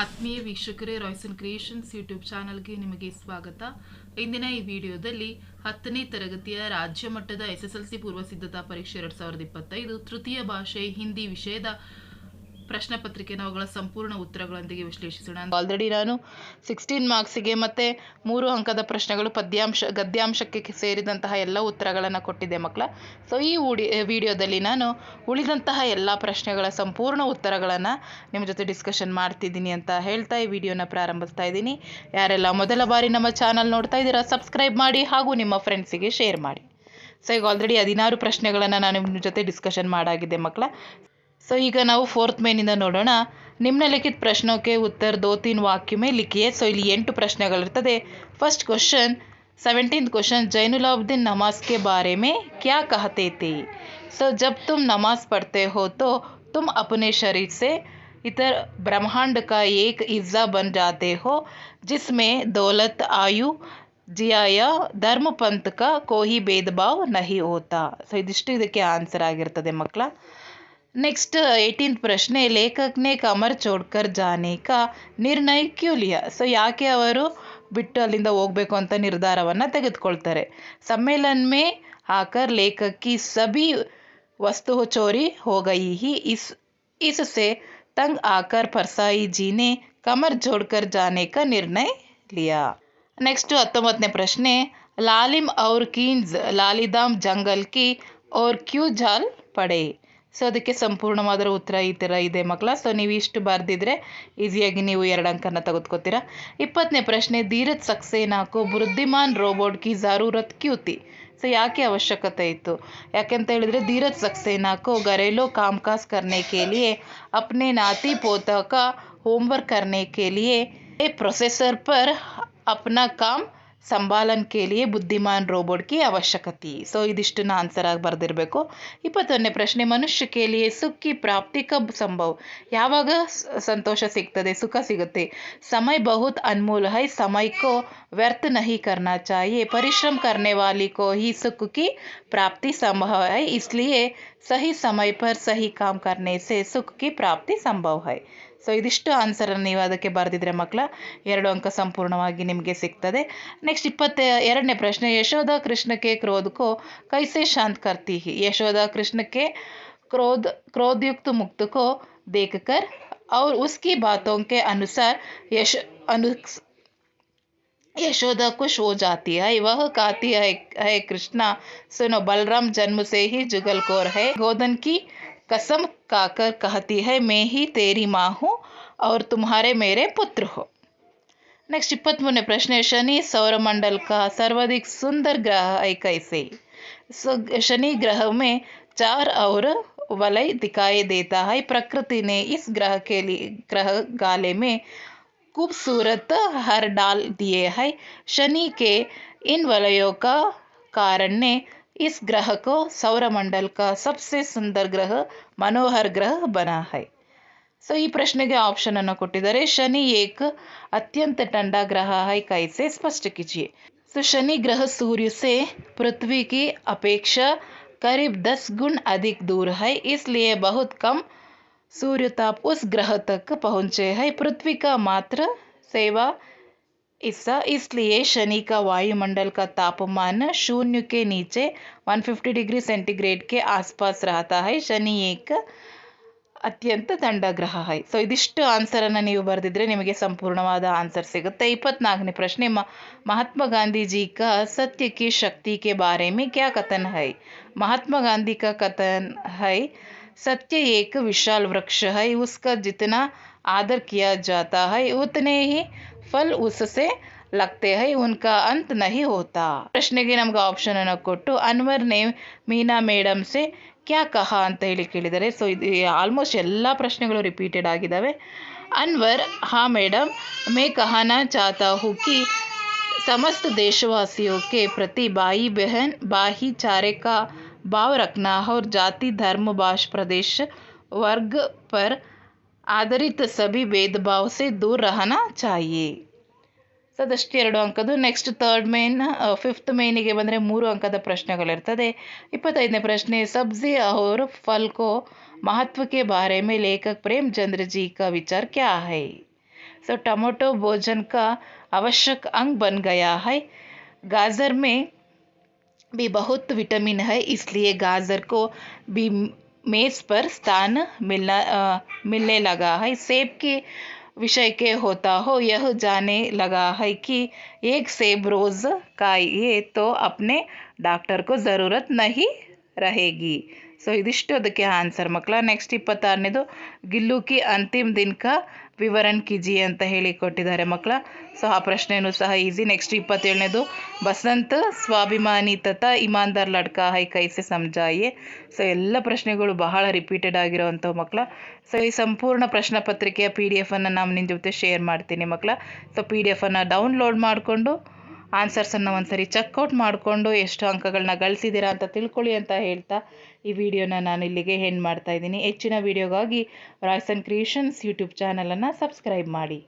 ಆತ್ಮೀಯ ವೀಕ್ಷಕರೇ Royson creations YouTube ಚಾನಲ್ಗೆ ನಿಮಗೆ ಸ್ವಾಗತ ಇಂದಿನ ಈ ವಿಡಿಯೋದಲ್ಲಿ ಹತ್ತನೇ ತರಗತಿಯ ರಾಜ್ಯ ಮಟ್ಟದ ಎಸ್ ಎಸ್ ಎಲ್ ಸಿ ಪೂರ್ವ ಸಿದ್ಧತಾ ಪರೀಕ್ಷೆ ಎರಡು ಸಾವಿರದ ಇಪ್ಪತ್ತೈದು ತೃತೀಯ ಭಾಷೆ ಹಿಂದಿ ವಿಷಯದ ಪ್ರಶ್ನೆ ಪತ್ರಿಕೆನ ಅವುಗಳ ಸಂಪೂರ್ಣ ಉತ್ತರಗಳೊಂದಿಗೆ ವಿಶ್ಲೇಷಿಸೋಣ ಆಲ್ರೆಡಿ ನಾನು ಸಿಕ್ಸ್ಟೀನ್ ಮಾರ್ಕ್ಸಿಗೆ ಮತ್ತೆ ಮೂರು ಅಂಕದ ಪ್ರಶ್ನೆಗಳು ಪದ್ಯಾಂಶ ಗದ್ಯಾಂಶಕ್ಕೆ ಸೇರಿದಂತಹ ಎಲ್ಲ ಉತ್ತರಗಳನ್ನು ಕೊಟ್ಟಿದ್ದೆ ಮಕ್ಕಳ ಸೊ ಈ ಉಡಿ ವಿಡಿಯೋದಲ್ಲಿ ನಾನು ಉಳಿದಂತಹ ಎಲ್ಲ ಪ್ರಶ್ನೆಗಳ ಸಂಪೂರ್ಣ ಉತ್ತರಗಳನ್ನು ನಿಮ್ಮ ಜೊತೆ ಡಿಸ್ಕಷನ್ ಮಾಡ್ತಿದ್ದೀನಿ ಅಂತ ಹೇಳ್ತಾ ಈ ವಿಡಿಯೋನ ಪ್ರಾರಂಭಿಸ್ತಾ ಇದ್ದೀನಿ ಯಾರೆಲ್ಲ ಮೊದಲ ಬಾರಿ ನಮ್ಮ ಚಾನಲ್ ನೋಡ್ತಾ ಇದ್ದೀರಾ ಸಬ್ಸ್ಕ್ರೈಬ್ ಮಾಡಿ ಹಾಗೂ ನಿಮ್ಮ ಫ್ರೆಂಡ್ಸಿಗೆ ಶೇರ್ ಮಾಡಿ ಸೊ ಈಗ ಆಲ್ರೆಡಿ ಹದಿನಾರು ಪ್ರಶ್ನೆಗಳನ್ನು ನಾನು ನಿಮ್ಮ ಜೊತೆ ಡಿಸ್ಕಷನ್ ಮಾಡಾಗಿದೆ ಮಕ್ಕಳ सो ही ना फोर्थ मेन नोड़ो निम्न लिखित प्रश्नों के उत्तर दो तीन वाक्य में लिखिए सो इंटू प्रश्न first question seventeenth question Zainuluddin नमाज के बारे में क्या कहते थे सो so, जब तुम नमाज पढ़ते हो तो तुम अपने शरीर से इतर ब्रह्मांड का एक हिस्सा बन जाते हो जिसमें दौलत आयु जिया या धर्म पंथ का कोई भेदभाव नहीं होता सो so, इधिष्ट के आंसर आगे मकला नेक्स्ट 18थ uh, प्रश्न है लेखक ने कमर छोड़कर जाने का निर्णय क्यों लिया सो याके अवर बिटालिंदा होगबेको ಅಂತ ನಿರ್ಧಾರವನ್ನ ತಗೆದುಕೊಳ್ಳತಾರೆ ಸಮ್ಮೇಳನಮೇ ಆಕರ್ ಲೇಖಕಕಿ ಸಭಿ ವಸ್ತು ಚೋರಿ ಹೋಗಯಿಹಿ ಇಸ್ ಇಸ್ಸೆ ತಂಗ್ ಆಕರ್ ಪರಸಾಯಿ ಜೀನೆ ಕಮರ್ ಛೋಡ್ಕರ್ jaane ka nirnay liya next 19ನೇ ಪ್ರಶ್ನೆ ಲಾಲಿಮ್ ಔರ್ ಕಿನ್ಸ್ ಲಾಲಿದಾಮ್ ಜಂಗಲ್ ಕಿ ಔರ್ ಕ್ಯೂ ಜನ್ ಪಡೆ ಸೊ ಅದಕ್ಕೆ ಸಂಪೂರ್ಣವಾದ ಉತ್ತರ ಈ ಥರ ಇದೆ ಮಕ್ಕಳ ಸೊ ನೀವು ಇಷ್ಟು ಬರೆದಿದ್ರೆ ಈಸಿಯಾಗಿ ನೀವು ಎರಡು ಅಂಕನ ತೆಗೆದುಕೊತೀರಾ ಇಪ್ಪತ್ತನೇ ಪ್ರಶ್ನೆ ಧೀರಜ್ ಸಕ್ಸೇನಾಕು ಬುದ್ಧಿಮಾನ್ ರೋಬೋಟ್ ಕಿ ಜಾರೂರತ್ ಕ್ಯೂತಿ ಸೊ ಯಾಕೆ ಅವಶ್ಯಕತೆ ಇತ್ತು ಯಾಕೆಂತ ಹೇಳಿದರೆ ಧೀರಜ್ ಸಕ್ಸೇನಾಕು ಘರೇಲೋ ಕಾಮ್ಕಾಸ್ ಕರ್ನೆ ಕೇಲಿಯೇ ಅಪ್ನೆ ನಾತಿ ಪೋತಕ ಹೋಮ್ವರ್ಕ್ ಕರ್ನೆ ಕೇಲಿಯೇ ಪ್ರೊಸೆಸರ್ ಪರ್ ಅಪ್ನ ಕಾಮ್ ಸಂಬಾಲನ್ ಕೇಳಿಯೇ ಬುದ್ಧಿಮಾನ್ ರೋಬೋಟ್ಕಿ ಅವಶ್ಯಕತೆ ಸೊ ಇದಿಷ್ಟನ್ನ ಆನ್ಸರ್ ಆಗಿ ಬರ್ದಿರಬೇಕು ಇಪ್ಪತ್ತೊಂದನೇ ಪ್ರಶ್ನೆ ಮನುಷ್ಯ ಕೇಳಿಯೇ ಸುಖಿ ಪ್ರಾಪ್ತಿ ಕಬ್ ಸಂಭವ್ ಯಾವಾಗ ಸಂತೋಷ ಸಿಗ್ತದೆ ಸುಖ ಸಿಗುತ್ತೆ ಸಮಯ ಬಹುತ್ ಅನ್ಮೂಲ ಹೈ ಸಮಯಕ್ಕೋ ವ್ಯರ್ಥ ನಹಿ ಕರ್ನಾ ಚಾಹಿಯೇ ಪರಿಶ್ರಮ ಕರ್ನೆ ವಾಲಿಕೋ ಹಿ ಸುಖ ಕಿ ಪ್ರಾಪ್ತಿ ಸಂಭವ ಹೈ ಇಸ್ಲಿಯೇ ಸಹಿ ಸಮಯ ಪರ್ ಸಹಿ ಕಾಮ್ ಕರ್ನೆ ಸೆ ಸುಖ ಪ್ರಾಪ್ತಿ ಸಂಭವ ಹೈ ಸೊ ಇದಿಷ್ಟು ಆನ್ಸರನ್ನು ನೀವು ಅದಕ್ಕೆ ಬರೆದಿದ್ರೆ ಮಕ್ಕಳ ಎರಡು ಅಂಕ ಸಂಪೂರ್ಣವಾಗಿ ನಿಮಗೆ ಸಿಗ್ತದೆ ನೆಕ್ಸ್ಟ್ ಇಪ್ಪತ್ತ ಎರಡನೇ ಪ್ರಶ್ನೆ ಯಶೋಧ ಕೃಷ್ಣಕ್ಕೆ ಕ್ರೋಧಕ್ಕೋ ಕೈಸೆ ಶಾಂತ್ ಕರ್ತಿ ಯಶೋಧ ಕೃಷ್ಣಕ್ಕೆ ಕ್ರೋಧ ಕ್ರೋಧಯುಕ್ತ ಮುಕ್ತಕ್ಕೋ ದೇಖಕರ್ ಅವ್ರ ಉಸ್ಕಿ ಬಾತೋಂಕೆ ಅನುಸಾರ ಯಶ ಅನು यशोदा खुश हो जाती है वह कहती है है कृष्णा सुनो बलराम जन्म से ही जुगलखोर है गोदन की कसम काकर कहती है मैं ही तेरी माँ हूँ और तुम्हारे मेरे पुत्र हो नेक्स्ट इपत् इಪ್ಪತ್ಮೂರನೇ शनि सौरमंडल का सर्वाधिक सुंदर ग्रह है कैसे सो शनि ग्रह में चार और वलय दिखाई देता है प्रकृति ने इस ग्रह के लिए ग्रह गाले में खूबसूरत हर डाल दिए है शनि के इन वलयों का कारण ने इस ग्रह को सौरमंडल का सबसे सुंदर ग्रह मनोहर ग्रह बना है सो ಈ प्रश्न के ऑप्शन ಕೊಟ್ಟಿದ್ದಾರೆ शनि एक अत्यंत ठंडा ग्रह है कैसे स्पष्ट कीजिए सो शनि ग्रह सूर्य से पृथ्वी की अपेक्षा करीब दस गुण अधिक दूर है इसलिए बहुत कम सूर्य ताप उस ग्रह तक पहुंचे है पृथ्वी का मात्र सेवा इसा इसलिए शनि का वायुमंडल का तापमान शून्य के नीचे 150 डिग्री सेंटीग्रेड के आसपास रहता है शनि एक अत्यंत दंड ग्रह है सो इदिष्ट आंसर नहीं बरद्रे निमें संपूर्णवान आंसर सपत्नाकने प्रश्ने म महात्मा जी का सत्य की शक्ति के बारे में क्या कथन है महात्मा गांधी का कथन है सत्य एक विशाल वृक्ष है उसका जितना आदर किया जाता है उतने ही फल उससे लगते हैं उनका अंत नहीं होता प्रश्न के हमको ऑप्शन ಅನ್ನು ಕೊಟ್ಟು ಅನ್ವರ್ ನೇ ಮೀನಾ ಮೇಡಂ ಸೆ ಕ್ಯಾ કહಾ ಅಂತ ಹೇಳಿ ಕೇಳಿದಾರೆ ಸೋ ಇದು ಆಲ್ಮೋಸ್ಟ್ ಎಲ್ಲಾ ಪ್ರಶ್ನೆಗಳು ರಿಪೀಟೆಡ್ ಆಗಿದಾವೆ ಅನ್ವರ್ ಹಾ ಮೇಡಂ ಮೇ કહಾನಾ ಚಾತಾ ಹುಕಿ ಸಮಸ್ತ ದೇಶವಾಸಿಓ ಕೆ ಪ್ರತಿ ಬಾಯಿ ಬಹನ್ ಬಾಯಿ ಚಾರೆ ಕಾ भाव रखना और जाति धर्म भाष प्रदेश वर्ग पर आधारित सभी भेदभाव से दूर रहना चाहिए सदस्य एर अंक नेक्स्ट थर्ड मेन फिफ्थ मेन के बंद अंक प्रश्न इप्तने प्रश्न सब्जी और फल को महत्व के बारे में लेखक प्रेमचंद्र जी का विचार क्या है सो टमाटो भोजन का आवश्यक अंग बन गया है गाजर में भी बहुत विटामिन है इसलिए गाजर को भी मेज़ पर स्थान मिलना आ, मिलने लगा है सेब के विषय के होता हो यह जाने लगा है कि एक सेब रोज़ का ये तो अपने डॉक्टर को ज़रूरत नहीं ರಹೇಗಿ ಸೊ ಇದಿಷ್ಟು ಅದಕ್ಕೆ ಆನ್ಸರ್ ಮಕ್ಕಳ ನೆಕ್ಸ್ಟ್ ಇಪ್ಪತ್ತಾರನೇದು ಗಿಲ್ಲುಕಿ ಅಂತಿಮ ದಿನಕ ವಿವರಣ್ ಕಿಜಿ ಅಂತ ಹೇಳಿ ಕೊಟ್ಟಿದ್ದಾರೆ ಮಕ್ಕಳ ಸೊ ಆ ಪ್ರಶ್ನೆಯೂ ಸಹ ಈಸಿ ನೆಕ್ಸ್ಟ್ ಇಪ್ಪತ್ತೇಳನೇದು ಬಸಂತ್ ಸ್ವಾಭಿಮಾನಿ ತತ ಇಮಾನ್ದಾರ್ ಲಡ್ಕ ಹೈ ಕೈಸೆ ಸಮಜಾಯೆ ಸೊ ಎಲ್ಲ ಪ್ರಶ್ನೆಗಳು ಬಹಳ ರಿಪೀಟೆಡ್ ಆಗಿರುವಂಥವು ಮಕ್ಕಳ ಸೊ ಈ ಸಂಪೂರ್ಣ ಪ್ರಶ್ನೆ ಪತ್ರಿಕೆಯ ಪಿ ಡಿ ಎಫನ್ನು ನಾನು ನಿಮ್ಮ ಜೊತೆ ಶೇರ್ ಮಾಡ್ತೀನಿ ಮಕ್ಕಳ ಸೊ ಪಿ ಡಿ ಎಫನ್ನು ಡೌನ್ಲೋಡ್ ಮಾಡಿಕೊಂಡು ಆನ್ಸರ್ಸನ್ನು ಒಂದ್ಸರಿ ಚೆಕ್ಔಟ್ ಮಾಡಿಕೊಂಡು ಎಷ್ಟು ಅಂಕಗಳನ್ನ ಗಳಿಸಿದ್ದೀರಾ ಅಂತ ತಿಳ್ಕೊಳ್ಳಿ ಅಂತ ಹೇಳ್ತಾ ಈ ವಿಡಿಯೋನ ನಾನು ಇಲ್ಲಿಗೆ ಹೆಂಡ್ ಮಾಡ್ತಾ ಇದ್ದೀನಿ ಹೆಚ್ಚಿನ ವಿಡಿಯೋಗಾಗಿ ರಾಯ್ಸನ್ ಕ್ರಿಯೇಷನ್ಸ್ ಯೂಟ್ಯೂಬ್ ಚಾನಲನ್ನು ಸಬ್ಸ್ಕ್ರೈಬ್ ಮಾಡಿ